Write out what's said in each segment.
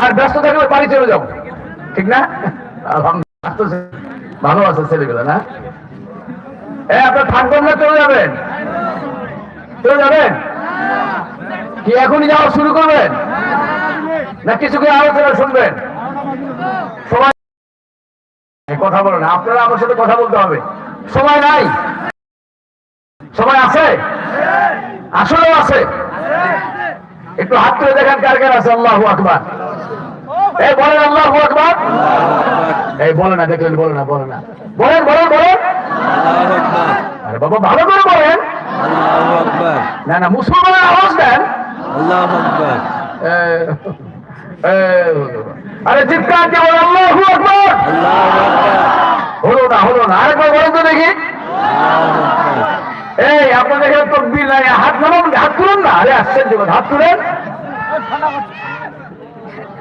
আর ব্যস্ত থাকলে বাড়ি চলে যাও ঠিক না? ভালো আছে ছেলেগুলো, না? আপনার থাকবেন না চলে যাবেন। চলে যাবেন? কি এখনই যাওয়া শুরু করবেন? না, কিছু কি আলোচনা শুনবেন? সবাই কথা বলেন আপনারা আমার সাথে কথা বলতে হবে। সময় নাই? সবাই আছে? আসলেও আছে? একটু হাত তুলে দেখেন কার কার আছে, আল্লাহ আকবার। এই বলেন আল্লাহ আকবার। এই বলে না দেখলেন বলে না বলে না। বলেন বলেন বলেন। আরে বাবা ভালো করে বলেন। না না মুসলমানের আওয়াজ দেন। আরে চিৎকার দিয়ে বলেন আল্লাহ আকবার। হলো না হলো না। আরেকবার বলেন তো দেখি। এই আপনাদের তকবির নাই। হাত নামান হাত তুলেন না। আরে আসছেন যখন হাত তুলেন।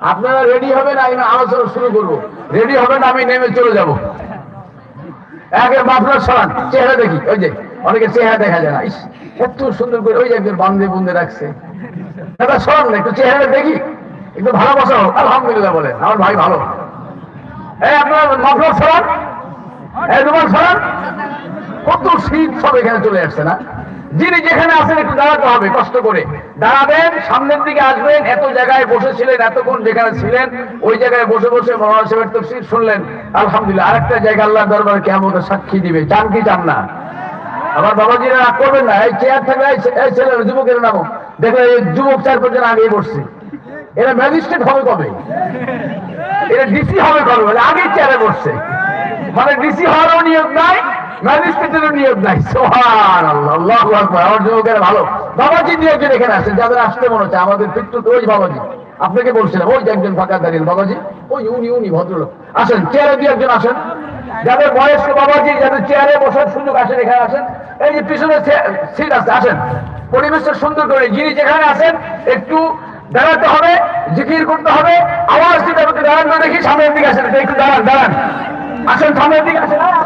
আপনারা রেডি হবেন, আমি আলোচনা শুরু করব। রেডি হবেন, আমি নেমে চলে যাব। একের মাফলার সরান চেহারা দেখি, ওই যে অনেকে চেহারা দেখা যায় না। এত সুন্দর করে, ওই যে একজন বান্ধে বুন্দে রাখছে। এটা সরান না একটু চেহারা দেখি। একটু ভালোবাসা হোক আলহামদুলিল্লাহ বলে, আমার ভাই ভালো। এই আপনার মাফলার সরান এই তোমার সরান কত শীত সব এখানে চলে আসছে না? যিনি যেখানে আছেন একটু দাঁড়াতে হবে, কষ্ট করে। দাঁড়াবেন, সামনের দিকে আসবেন, এত জায়গায় বসেছিলেন এতক্ষণ যেখানে ছিলেন, ওই জায়গায় বসে বসে মহান সাহেবের তফসির শুনলেন। আলহামদুলিল্লাহ, আরেকটা জায়গা আল্লাহ দরবার কেমন সাক্ষী দিবে। চান কি চান না? আমার বাবাজিরা রাগ করবেন না, এই চেয়ার থাকলে এই ছে- এই ছেলের যুবকের নামও। দেখো এই যুবক চার পাঁচজন আগেই বসছে। এরা ম্যাজিস্ট্রেট হবে কবে? এরা ডিসি হবে কবে আগেই চেয়ারে বসছে। মানে ডিসি হওয়ারও নিয়োগ নাই আসেন আপনাকে বলছিলাম, ওই একজন ফাঁকা দাঁড়িয়ে বাবাজি, ওই উনি উনি ভদ্রলোক। আসেন চেয়ারে দিয়ে একজন আসেন। যাদের বয়স্ক বাবাজি, যাদের চেয়ারে বসার সুযোগ আসেন, এখানে আসেন। এই যে পিছনে সিট আছে, আসেন। পরিবেশটা সুন্দর করে, যিনি যেখানে আছেন, একটু দাঁড়াতে হবে, জিকির করতে হবে, আওয়াজ দিতে হবে দাঁড়ান দেখি সামনের দিকে আসেন, একটু দাঁড়ান দাঁড়ান। আসেন, সামনের দিকে আসেন আসেন।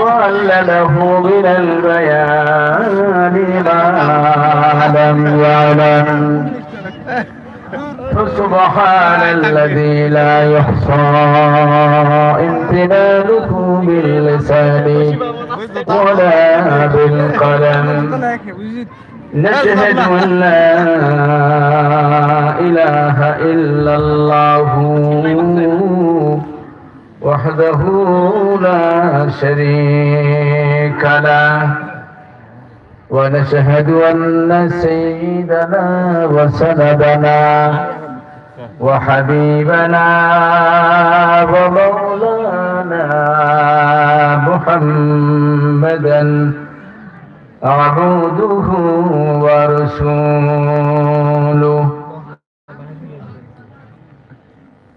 وعلمه من البيان ما لم يعلم فسبحان الذي لا يحصى امتنانه باللسان ولا بالقلم نشهد أن لا إله إلا الله وحده لا شريك له. ونشهد أن سيدنا وسندنا وحبيبنا ومولانا محمدا عبده ورسوله.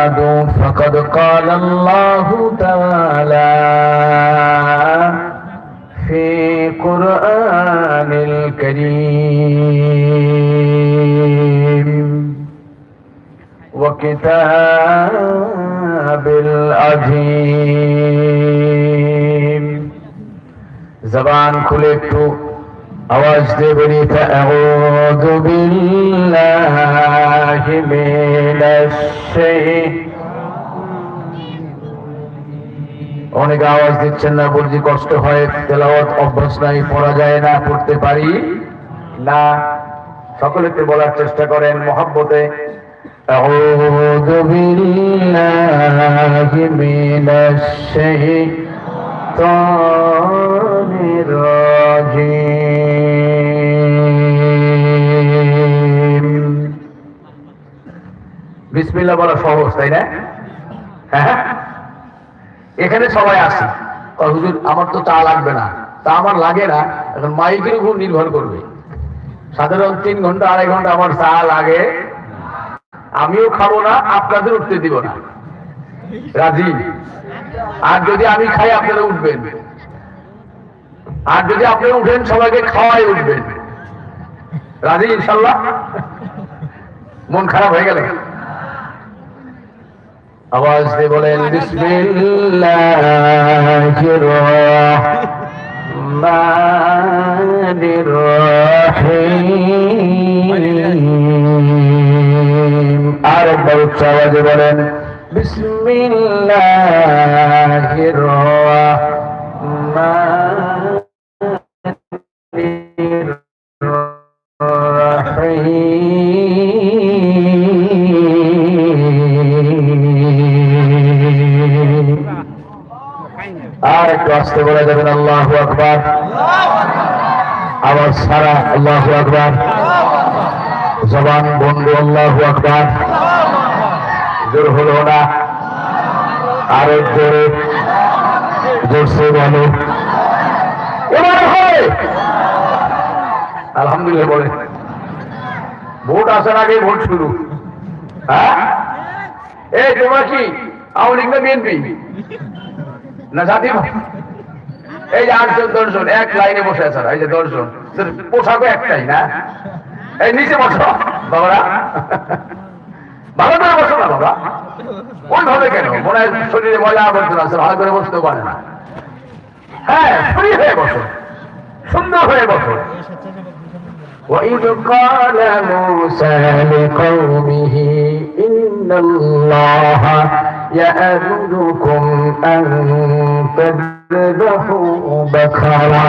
بعد فقد قال الله تعالى في قرآن الكريم وكتاب العظيم. زبان كل আওয়াজ দিয়ে বেরিয়ে أعوذ بالله من الشيطان অনেকে আওয়াজ দিচ্ছেন না বলছি কষ্ট হয় তেলাওয়াত অভ্যাস নাই পড়া যায় না পড়তে পারি না সকলেকে বলার চেষ্টা করেন মহব্বতে أعوذ بالله من الشيطان বিসমিল্লাহ বলা সহজ, তাই না? হ্যাঁ এখানে সবাই আসে। হুজুর, আমার তো চা লাগবে না। তা আমার লাগে না। এখন মাইকের উপর নির্ভর করবে। সাধারণ তিন ঘণ্টা, আড়াই ঘণ্টা আমার চা লাগে। আমিও খাব না, আপনাদের উঠতে দিব না। রাজি? আর যদি আমি খাই, আপনারা উঠবেন। আর যদি আপনারা উঠেন, সবাইকে খাওয়াই উঠবেন। রাজি, ইনশাল্লাহ? মন খারাপ হয়ে গেল? আওয়াজ দিয়ে বলেন বিসমিল্লাহির রহমানির রহিম। আর একবার উচ্চ আওয়াজে বলেন বিসমিল্লাহির বলে যাবেন আল্লাহ আকবার। আবার সারা আল্লাহ আকবার। জবান বন্ধু, আল্লাহ আকবার। জোর হলো না? আরও জোরে জোরসে বলো। আলহামদুলিল্লাহ বলে। ভোট আসার আগে ভোট শুরু। হ্যাঁ? এই, তোমরা কি আওয়ামী লীগ না বিএনপি? না জাতি এই যে আটজন দশজন এক লাইনে বসে আছে এই যে দশজন তোর পোশাকও একটাই না এই নিচে বসো বাবারা ভালো করে বসো না বাবা ওইভাবে কেন মনে হয় শরীরে ময়লা আবর্জনা আছে ভালো করে বসতেও পারে না হ্যাঁ ফ্রি হয়ে বসো সুন্দর হয়ে বসো وإذ قال موسى لقومه إن الله يأمركم أن تذبحوا بقرة